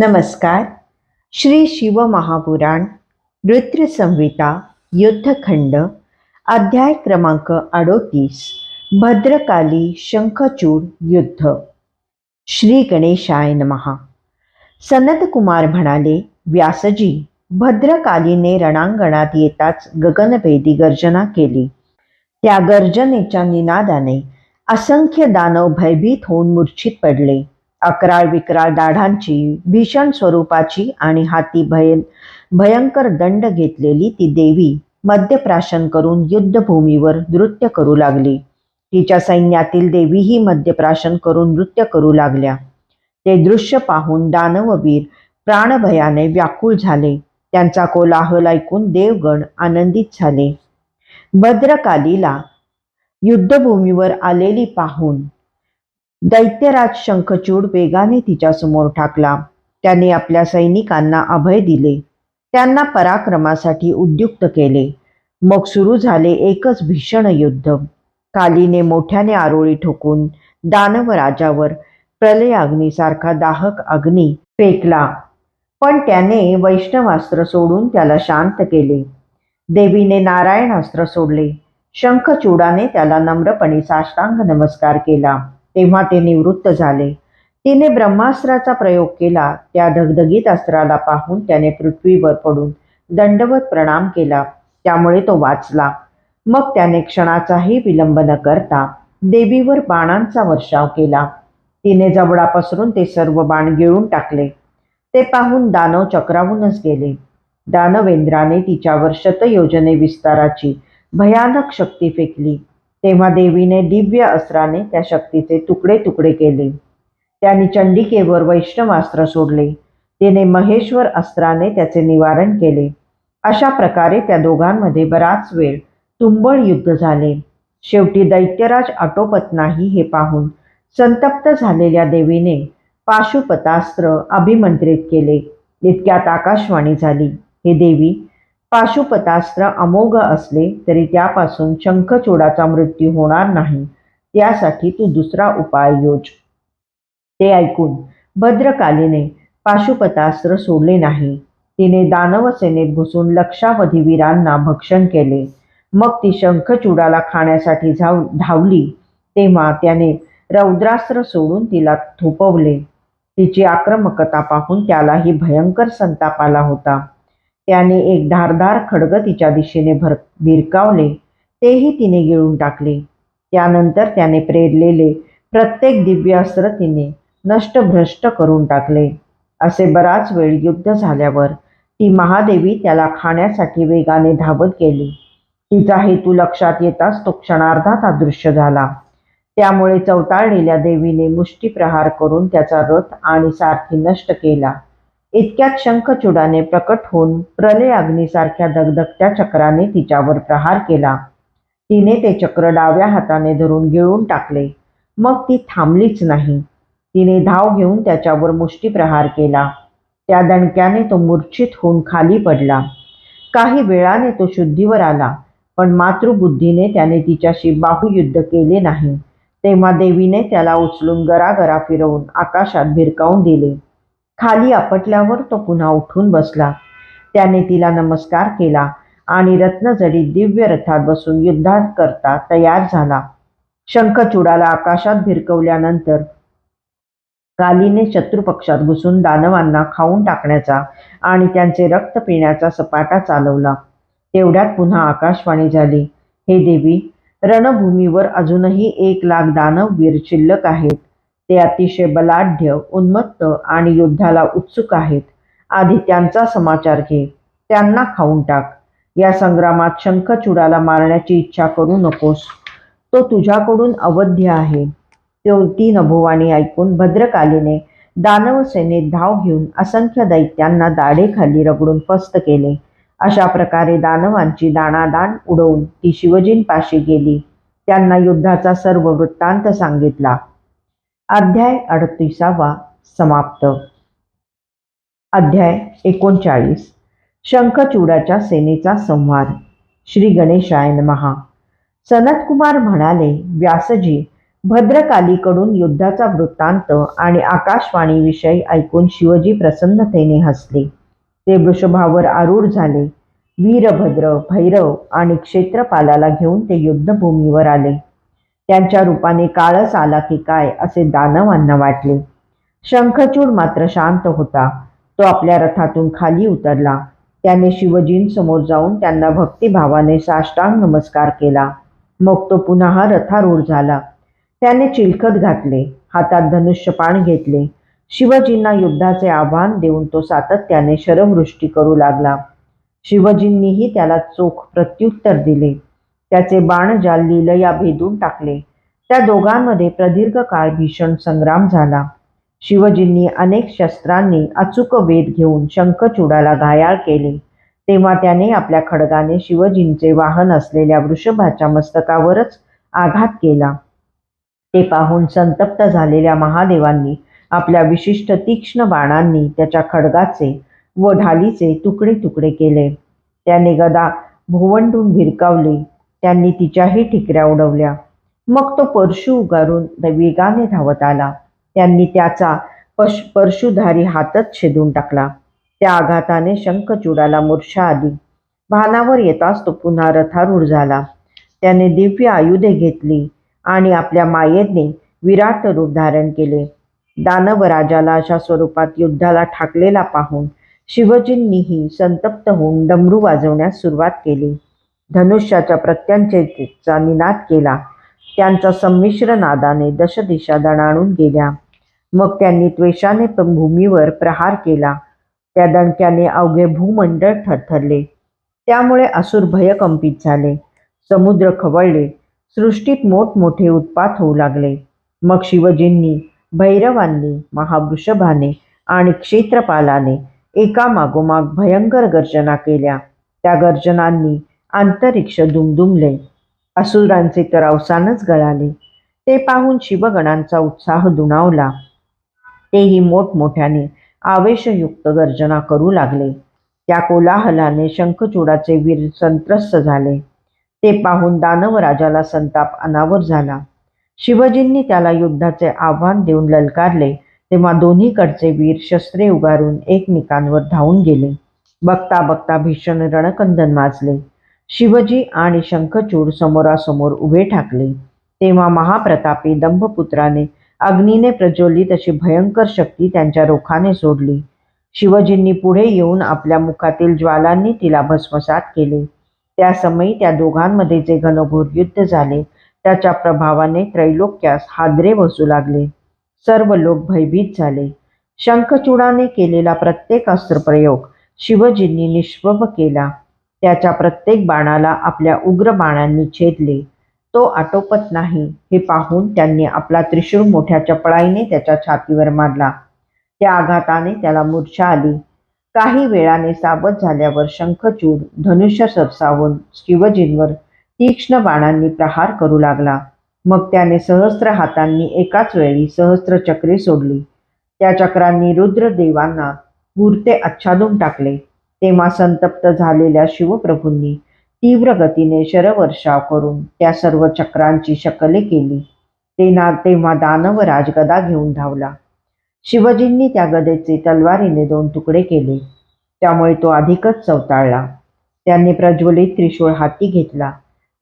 नमस्कार. श्री शिवमहापुराण नृत्यसंहिता युद्धखंड अध्याय क्रमांक अडोतीस भद्रकाली शंखचूड युद्ध. श्री गणेशाय नमहा सनदकुमार म्हणाले व्यासजी भद्रकालीने रणांगणात येताच गगनभेदी गर्जना केली. त्या गर्जनेच्या निनादाने असंख्य दानव भयभीत होऊन मूर्छित पडले. अकराळ विकराळ दाढांची भीषण स्वरूपाची आणि हाती भय भयंकर दंड घेतलेली ती देवी मद्यप्राशन करून युद्धभूमीवर नृत्य करू लागली. तिच्या सैन्यातील देवीही मद्यप्राशन करून नृत्य करू लागल्या. ते दृश्य पाहून दानववीर प्राणभयाने व्याकुळ झाले. त्यांचा कोलाहल ऐकून देवगण आनंदित झाले. भद्रकालीला युद्धभूमीवर आलेली पाहून दैत्यराज शंखचूड वेगाने तिच्यासमोर ठाकला. त्याने आपल्या सैनिकांना अभय दिले. त्यांना पराक्रमासाठी उद्युक्त केले. मग सुरू झाले एकच भीषण युद्ध. कालीने मोठ्याने आरोळी ठोकून दानव राजावर प्रलयाग्नीसारखा दाहक अग्नी फेकला. पण त्याने वैष्णवास्त्र सोडून त्याला शांत केले. देवीने नारायणास्त्र सोडले. शंखचूडाने त्याला नम्रपणे साष्टांग नमस्कार केला. तेव्हा ते निवृत्त झाले. तिने ब्रह्मास्त्राचा प्रयोग केला त्या धगधगीत अस्त्राला पाहून त्याने पृथ्वीवर पडून दंडवत प्रणाम केला त्यामुळे तो वाचला. मग त्याने क्षणाचाही विलंब न करता देवीवर बाणांचा वर्षाव केला. तिने जबडा पसरून ते सर्व बाण गिळून टाकले. ते पाहून दानव चक्रावूनच गेले. दानवेंद्राने तिच्यावर शतयोजने विस्ताराची भयानक शक्ती फेकली. तेव्हा देवीने दिव्य अस्त्राने त्या शक्तीचे तुकडे तुकडे केले. त्यांनी चंडिकेवर वैष्णवास्त्र सोडले. तिने महेश्वर अस्त्राने त्याचे निवारण केले. अशा प्रकारे त्या दोघांमध्ये बराच वेळ तुंबळ युद्ध झाले. शेवटी दैत्यराज आटोपत नाही हे पाहून संतप्त झालेल्या देवीने पाशुपतास्त्र अभिमंत्रित केले. इतक्यात आकाशवाणी झाली. हे देवी पाशुपतास्त्र अमोघ असले तरी त्यापासून शंखचूडाचा मृत्यू होणार नाही. त्यासाठी तू दुसरा उपाय योज. ते ऐकून भद्रकालीने पाशुपतास्त्र सोडले नाही. तिने दानवसेनेत घुसून लक्षावधी वीरांना भक्षण केले. मग ती शंखचूडाला खाण्यासाठी धाव धावली. तेव्हा त्याने रौद्रास्त्र सोडून तिला थोपवले. तिची आक्रमकता पाहून त्यालाही भयंकर संताप आला होता. त्याने एक धारदार खडग तिच्या दिशेने भर भिरकावले. तेही तिने गिळून टाकले. त्यानंतर त्याने प्रेरलेले प्रत्येक दिव्यास्त्र तिने नष्टभ्रष्ट करून टाकले. असे बराच वेळ युद्ध झाल्यावर ती महादेवी त्याला खाण्यासाठी वेगाने धावत गेली. तिचा हेतू लक्षात येताच तो क्षणार्धात अदृश्य झाला. त्यामुळे चवताळलेल्या देवीने मुष्टीप्रहार करून त्याचा रथ आणि सारथी नष्ट केला. इतक्यात शंखचूडाने प्रकट होऊन प्रलय अग्नीसारख्या दगदगत्या चक्राने तिच्यावर प्रहार केला. तिने ते चक्र डाव्या हाताने धरून गिळून टाकले. मग ती थांबलीच नाही. तिने धाव घेऊन त्याच्यावर मुष्टीप्रहार केला. त्या दणक्याने तो मूर्छित होऊन खाली पडला. काही वेळाने तो शुद्धीवर आला पण मातृबुद्धीने त्याने तिच्याशी बाहुयुद्ध केले नाही. तेव्हा देवीने त्याला उचलून गरागरा फिरवून आकाशात भिरकावून दिले. खाली आपटल्यावर तो पुन्हा उठून बसला. त्याने तिला नमस्कार केला आणि रत्नजडी दिव्य रथात बसून युद्धात करता तयार झाला. शंखचूडाला आकाशात भिरकवल्यानंतर कालीने शत्रुपक्षात घुसून दानवांना खाऊन टाकण्याचा आणि त्यांचे रक्त पिण्याचा सपाटा चालवला. तेवढ्यात पुन्हा आकाशवाणी झाली. हे देवी रणभूमीवर अजूनही एक लाख दानववीर शिल्लक आहेत. ते अतिशय बलाढ्य उन्मत्त आणि युद्धाला उत्सुक आहेत. आधी त्यांचा समाचार घे त्यांना खाऊन टाक. या संग्रामात शंखचूडाला मारण्याची इच्छा करू नकोस. तो तुझ्याकडून अवध्य आहे. तो ती नभोवाणी ऐकून भद्रकालीने दानवसेनेत धाव घेऊन असंख्य दैत्यांना दाढेखाली रगडून फस्त केले. अशा प्रकारे दानवांची दाणादाण उडवून ती शिवजींपाशी गेली. त्यांना युद्धाचा सर्व वृत्तांत सांगितला. अध्याय अडतीसावा समाप्त. अध्याय एकोणचाळीस. शंखचूडाच्या सेनेचा संवाद. श्री गणेशाय महा सनतकुमार म्हणाले व्यासजी भद्रकालीकडून युद्धाचा वृत्तांत आणि आकाशवाणीविषयी ऐकून शिवजी प्रसन्नतेने हसले. ते वृषभावर आरूढ झाले. वीरभद्र भैरव आणि क्षेत्रपालाला घेऊन ते युद्धभूमीवर आले. त्यांच्या रूपाने काळच आला की काय असे दानवांना वाटले. शंखचूड मात्र शांत होता. तो आपल्या रथातून खाली उतरला. त्याने शिवजींसमोर जाऊन त्यांना भक्तिभावाने साष्टांग नमस्कार केला. मग तो पुन्हा रथारूढ झाला. त्याने चिलखत घातले. हातात धनुष्यपाण घेतले. शिवजींना युद्धाचे आव्हान देऊन तो सातत्याने शरवृष्टी करू लागला. शिवजींनीही त्याला चोख प्रत्युत्तर दिले. त्याचे बाण जाल लीलया भेदून टाकले. त्या दोघांमध्ये प्रदीर्घ काळ भीषण संग्राम झाला. शिवजींनी अनेक शस्त्रांनी अचूक वेध घेऊन शंखचूडाला घायाळ केले. तेव्हा त्याने आपल्या खडगाने शिवजींचे वाहन असलेल्या वृषभाच्या मस्तकावरच आघात केला. ते पाहून संतप्त झालेल्या महादेवांनी आपल्या विशिष्ट तीक्ष्ण बाणांनी त्याच्या खडगाचे व ढालीचे तुकडे तुकडे केले. त्याने गदा भुवंडून भिरकावली. त्यांनी तिच्याही ठिकऱ्या उडवल्या. मग तो परशु उगारून वेगाने धावत आला. त्यांनी त्याचा पश परशुधारी हातच छेदून टाकला. त्या आघाताने शंखचूडाला मूर्छा आली. भानावर येताच तो पुन्हा रथारूढ झाला. त्याने दिव्य आयुधे घेतली आणि आपल्या मायेने विराट रूप धारण केले. दानवराजाला अशा स्वरूपात युद्धाला ठाकलेला पाहून शिवजींनीही संतप्त होऊन डमरू वाजवण्यास सुरुवात केली. धनुष्याच्या प्रत्यंचेचा निनाद केला. त्यांचा संमिश्र नादाने दशदिशा दणाणून गेल्या. मग त्यांनी त्वेषाने भूमीवर प्रहार केला. त्या दणक्याने अवघे भूमंडळ थरथरले. त्यामुळे असुर भयकंपित झाले. समुद्र खवळले. सृष्टीत मोठमोठे उत्पात होऊ लागले. मग शिवजींनी भैरवांनी महावृषभाने आणि क्षेत्रपालाने एकामागोमाग भयंकर गर्जना केल्या. त्या गर्जनांनी अंतरिक्ष दुमदुमले. असुरांचे तर अवसानच गळाले. ते पाहून शिवगणांचा उत्साह दुणावला. तेही मोठमोठ्याने आवेशयुक्त गर्जना करू लागले. त्या कोलाहलाने शंखचूडाचे वीर संत्रस्त झाले. ते पाहून दानवराजाला संताप अनावर झाला. शिवजींनी त्याला युद्धाचे आव्हान देऊन ललकारले तेव्हा दोन्हीकडचे वीर शस्त्रे उगारून एकमेकांवर धावून गेले. बघता बघता भीषण रणकंदन माजले. शिवजी आणि शंखचूड समोरासमोर उभे ठाकले. तेव्हा महाप्रतापी दंभपुत्राने अग्नीने प्रज्वलित अशी भयंकर शक्ती त्यांच्या रोखाने सोडली. शिवजींनी पुढे येऊन आपल्या मुखातील ज्वालांनी तिला भस्मसात केले. त्या समयी त्या दोघांमध्ये जे घनघोर युद्ध झाले त्याच्या प्रभावाने त्रैलोक्यास हादरे बसू लागले. सर्व लोक भयभीत झाले. शंखचूडाने केलेला प्रत्येक अस्त्रप्रयोग शिवजींनी निष्प्रभ केला. त्याच्या प्रत्येक बाणाला आपल्या उग्र बाणांनी छेदले. तो आटोपत नाही हे पाहून त्यांनी आपला त्रिशूळ मोठ्या चपळाईने त्याच्या छातीवर मारला. त्या आघाताने त्याला मूर्छा आली. काही वेळाने सावध झाल्यावर शंखचूड धनुष्य सरसावून शिवजींवर तीक्ष्ण बाणांनी प्रहार करू लागला. मग त्याने सहस्त्र हातांनी एकाच वेळी सहस्त्र चक्रे सोडली. त्या चक्रांनी रुद्रदेवांना मूर्ते आच्छादून टाकले. तेव्हा संतप्त झालेल्या शिवप्रभूंनी तीव्र गतीने शरवर्षाव करून त्या सर्व चक्रांची शकले केली. ते ना तेव्हा दानव राजगदा घेऊन धावला. शिवजींनी त्या गदेचे तलवारीने दोन तुकडे केले. त्यामुळे तो अधिकच चवताळला. त्यांनी प्रज्वलित त्रिशूळ हाती घेतला.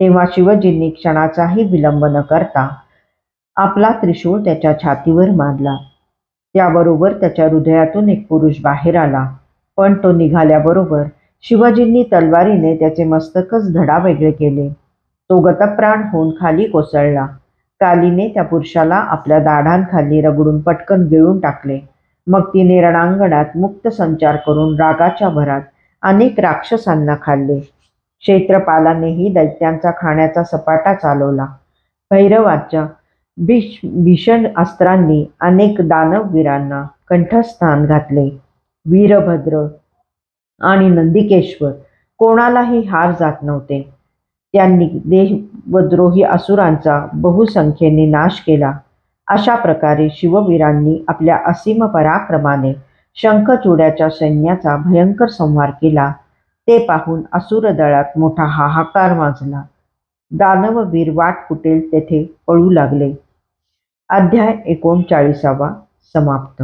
तेव्हा शिवजींनी क्षणाचाही विलंब न करता आपला त्रिशूळ त्याच्या छातीवर मारला. त्याबरोबर त्याच्या हृदयातून एक पुरुष बाहेर आला. पण तो निघाल्याबरोबर शिवाजींनी तलवारीने त्याचे मस्तकच धडावेगळे केले. तो गतप्राण होऊन खाली कोसळला. कालीने त्या पुरुषाला आपल्या दाढांखाली रगडून पटकन गिळून टाकले. मग तिने रणांगणात मुक्त संचार करून रागाच्या भरात अनेक राक्षसांना खाल्ले. क्षेत्रपालानेही दैत्यांचा खाण्याचा सपाटा चालवला. भैरवाच्या भीष भीषण अस्त्रांनी अनेक दानववीरांना कंठस्थान घातले. वीरभद्र आणि नंदिकेश्वर. कोणालाही हार जात नव्हते. त्यांनी देवद्रोही असुरांचा बहुसंख्येने नाश केला. अशा प्रकारे शिववीरांनी आपल्या असीम पराक्रमाने शंखचूड्याच्या सैन्याचा भयंकर संहार केला. ते पाहून असुर दळात मोठा हाहाकार वाजला दानववीर वाट कुटेल तेथे पळू लागले. अध्याय एकोणचाळीसावा समाप्त.